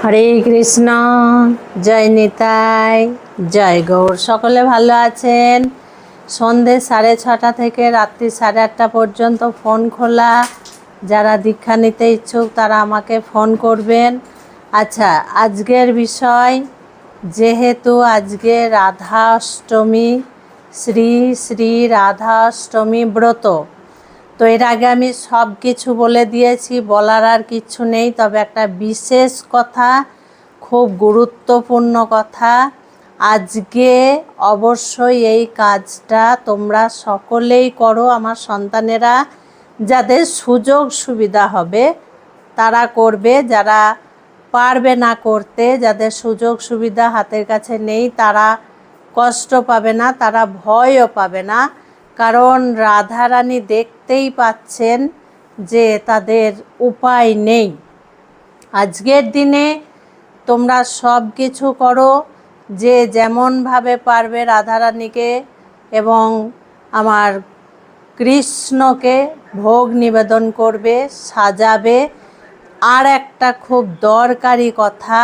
হরে কৃষ্ণ, জয় নিতাই, জয় গৌর। সকলে ভালো আছেন? সন্ধে সাড়ে ছটা থেকে রাত্রি সাড়ে আটটা পর্যন্ত ফোন খোলা। যারা দীক্ষা নিতে ইচ্ছুক, তারা আমাকে ফোন করবেন। আচ্ছা আজকের বিষয়, যেহেতু আজকে রাধা অষ্টমী শ্রী শ্রী রাধা অষ্টমী ব্রত। তো এর আগে আমি সব কিছু বলে দিয়েছি, বলার আর কিচ্ছু নেই। তবে একটা বিশেষ কথা, খুব গুরুত্বপূর্ণ কথা, আজকে অবশ্যই এই কাজটা তোমরা সকলেই করো। আমার সন্তানেরা যাদের সুযোগ সুবিধা হবে, তারা করবে। যারা পারবে না করতে, যাদের সুযোগ সুবিধা হাতের কাছে নেই, তারা কষ্ট পাবে না, তারা ভয়ও পাবে না। কারণ রাধারানী দেখতেই পাচ্ছেন যে তাদের উপায় নেই। আজকের দিনে তোমরা সব কিছু করো যে যেমনভাবে পারবে রাধারানীকে এবং আমার কৃষ্ণকে ভোগ নিবেদন করবে, সাজাবে। আর একটা খুব দরকারি কথা,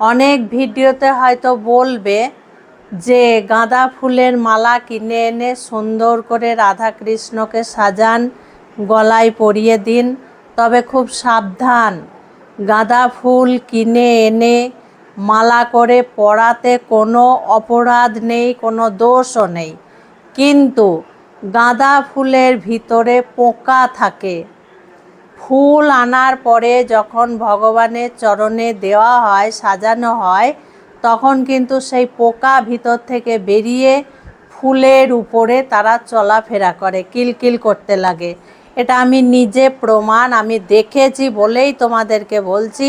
অনেক ভিডিওতে হয়তো বলবে যে গাঁদা ফুলের মালা কিনে এনে সুন্দর করে রাধা কৃষ্ণকে সাজান, গলায় পরিয়ে দিন, তবে খুব সাবধান। গাঁদা ফুল কিনে এনে মালা করে পরাতে কোনো অপরাধ নেই, কোনো দোষও নেই। কিন্তু গাঁদা ফুলের ভিতরে পোকা থাকে। ফুল আনার পরে যখন ভগবানের চরণে দেওয়া হয়, সাজানো হয় তখন কিন্তু সেই পোকা ভিতর থেকে বেরিয়ে ফুলের উপরে তারা চলাফেরা করে, কিলকিল করতে লাগে। এটা আমি নিজে প্রমাণ আমি দেখেছি বলেই তোমাদেরকে বলছি।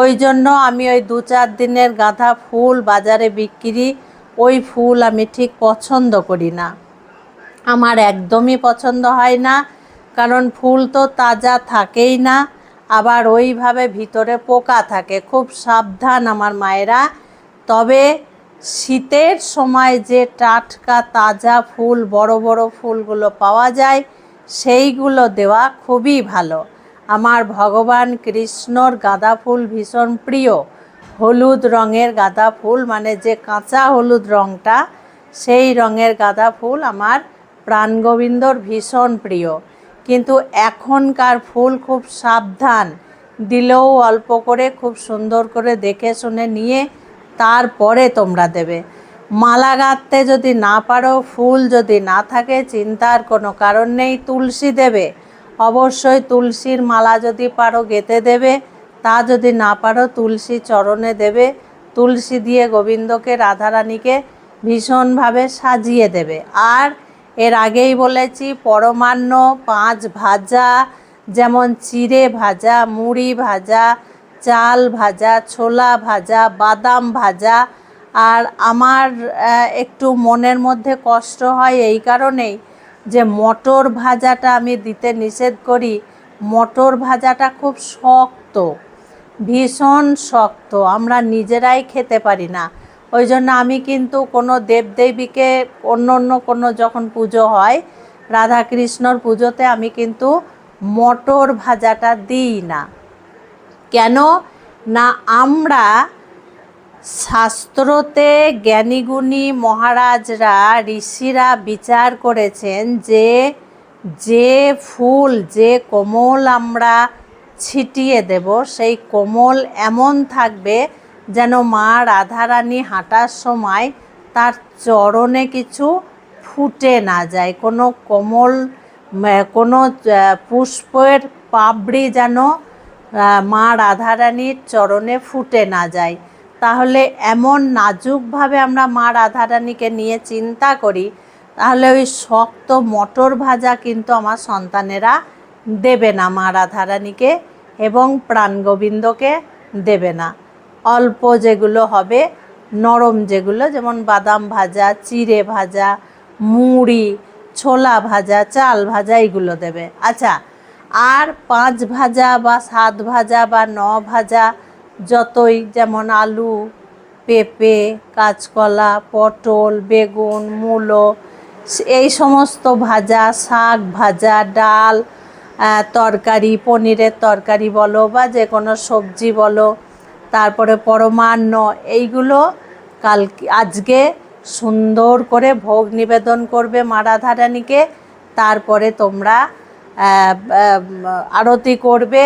ওই জন্য আমি ওই দু চার দিনের গাঁদা ফুল বাজারে বিক্রি, ওই ফুল আমি ঠিক পছন্দ করি না। আমার একদমই পছন্দ হয় না, কারণ ফুল তো তাজা থাকেই না। আবার ওইভাবে ভিতরে পোকা থাকে, খুব সাবধান আমার মায়েরা। তবে শীতের সময় যে টাটকা তাজা ফুল, বড় বড় ফুলগুলো পাওয়া যায়, সেইগুলো দেওয়া খুবই ভালো। আমার ভগবান কৃষ্ণর গাঁদা ফুল ভীষণ প্রিয়। হলুদ রঙের গাঁদা ফুল মানে যে কাঁচা হলুদ রঙটা সেই রঙের গাঁদা ফুল আমার প্রাণগোবিন্দর ভীষণ প্রিয়। কিন্তু এখনকার ফুল খুব সাবধান, দিলেও অল্প করে, খুব সুন্দর করে দেখে শুনে নিয়ে তারপরে তোমরা দেবে। মালা গাঁথতে যদি না পারো, ফুল যদি না থাকে, চিন্তার কোনো কারণ নেই, তুলসী দেবে। অবশ্যই তুলসীর মালা যদি পারো গেঁথে দেবে, তা যদি না পারো তুলসী চরণে দেবে। তুলসী দিয়ে গোবিন্দকে, রাধারানীকে ভীষণভাবে সাজিয়ে দেবে। আর এর আগেই বলেছি, পরমান্ন পাঁচ ভাজা, যেমন চিড়ে ভাজা, মুড়ি ভাজা চাল ভাজা, ছোলা ভাজা, বাদাম ভাজা। আর আমার একটু মনের মধ্যে কষ্ট হয় এই কারণেই যে মটর ভাজাটা আমি দিতে নিষেধ করি। মটর ভাজাটা খুব শক্ত, ভীষণ শক্ত। আমরা নিজেরাই খেতে পারি না। ওই জন্য আমি কিন্তু কোনো দেবদেবীকে, অন্য অন্য কোনো যখন পুজো হয়, রাধাকৃষ্ণর পুজোতে আমি কিন্তু মটর ভাজাটা দিই না। কেন না আমরা শাস্ত্রতে জ্ঞানীগুণী মহারাজরা, ঋষিরা বিচার করেছেন যে যে ফুল, যে কোমল আমরা ছিটিয়ে দেব, সেই কোমল এমন থাকবে যেন মা রাধারানী হাঁটার সময় তার চরণে কিছু ফুটে না যায়। কোনো কোমল, কোনো পুষ্পের পাবড়ি যেন মা রাধারানীর চরণে ফুটে না যায়। তাহলে এমন নাজুকভাবে আমরা মা রাধারানীকে নিয়ে চিন্তা করি, তাহলে ওই শক্ত মটর ভাজা কিন্তু আমার সন্তানেরা দেবে না, মা রাধারানীকে এবং প্রাণগোবিন্দকে দেবে না। অল্প যেগুলো হবে, নরম যেগুলো, যেমন বাদাম ভাজা, চিড়ে ভাজা, মুড়ি, ছোলা ভাজা, চাল ভাজা, এইগুলো দেবে। আচ্ছা আর পাঁচ ভাজা বা সাত ভাজা বা ন ভাজা যতই যেমন আলু, পেঁপে, কাঁচকলা, পটল, বেগুন, মূলো এই সমস্ত ভাজা, শাক ভাজা, ডাল তরকারি, পনিরের তরকারি বলো বা যে কোনো সবজি বলো, তারপরে পরমান্ন, এইগুলো কাল আজকে সুন্দর করে ভোগ নিবেদন করবে মা তারপরে তোমরা আরতি করবে,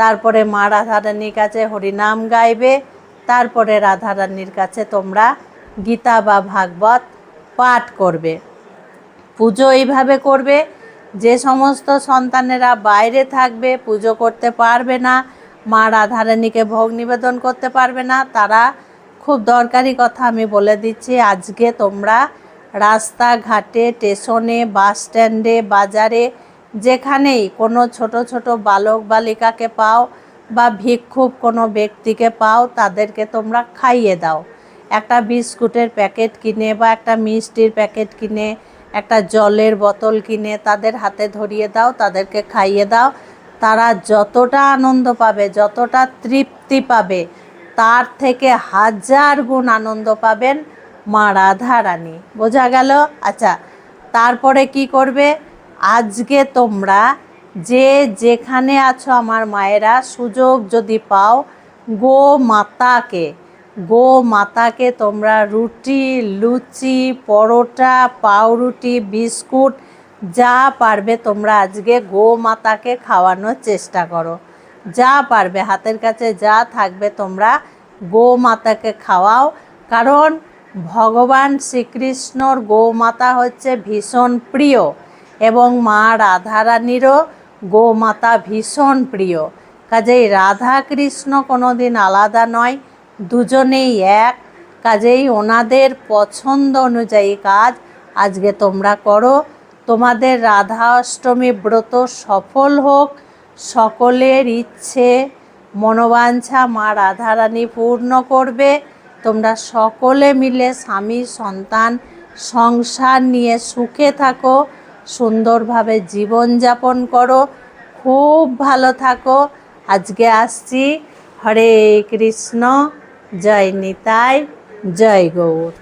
তারপরে মা রাধারানীর কাছে হরিনাম গাইবে, তারপরে রাধারানীর কাছে তোমরা গীতা বা ভাগবত পাঠ করবে। পুজো এইভাবে করবে, যে সমস্ত সন্তানেরা বাইরে থাকবে, পুজো করতে পারবে না, মা রাধারানীকে ভোগ নিবেদন করতে পারবে না, তারা খুব দরকারি কথা আমি বলে দিচ্ছি, আজকে তোমরা রাস্তাঘাটে, স্টেশনে, বাস স্ট্যান্ডে, বাজারে যেখানেই কোনো ছোট ছোট বালক বালিকাকে পাও বা ভিক্ষুক কোনো ব্যক্তিকে পাও, তাদেরকে তোমরা খাইয়ে দাও। একটা বিস্কুটের প্যাকেট কিনে বা একটা মিষ্টির প্যাকেট কিনে, একটা জলের বোতল কিনে তাদের হাতে ধরিয়ে দাও, তাদেরকে খাইয়ে দাও। তারা যতটা আনন্দ পাবে, যতটা তৃপ্তি পাবে, তার থেকে হাজার গুণ আনন্দ পাবেন মা রাধা রানী বোঝা গেল? আচ্ছা তারপরে কি করবে? আজকে তোমরা যে যেখানে আছো আমার মায়েরা, সুযোগ যদি পাও, গো মাতাকে গো মাতাকে তোমরা রুটি, লুচি, পরোটা, পাউরুটি, বিস্কুট, যা পারবে তোমরা আজকে গো মাতাকে খাওয়ানোর চেষ্টা করো। যা পারবে, হাতের কাছে যা থাকবে তোমরা গো মাতাকে খাওয়াও। কারণ ভগবান শ্রীকৃষ্ণর গোমাতা হচ্ছে ভীষণ প্রিয়। এবং মা রাধারানীরও গোমাতা ভীষণ প্রিয়। কাজেই রাধা কৃষ্ণ কোনো দিন আলাদা নয়, দুজনেই এক। কাজেই ওনাদের পছন্দ অনুযায়ী কাজ আজকে তোমরা করো। তোমাদের রাধা অষ্টমী ব্রত সফল হোক। সকলের ইচ্ছে, মনোবাঞ্ছা মা রাধারানী পূর্ণ করবে। তোমরা সকলে মিলে স্বামী, সন্তান, সংসার নিয়ে সুখে থাকো। সুন্দরভাবে জীবনযাপন করো। খুব ভালো থাকো। আজকে আসছি। হরে কৃষ্ণ। জয় নিতাই। জয় গৌর।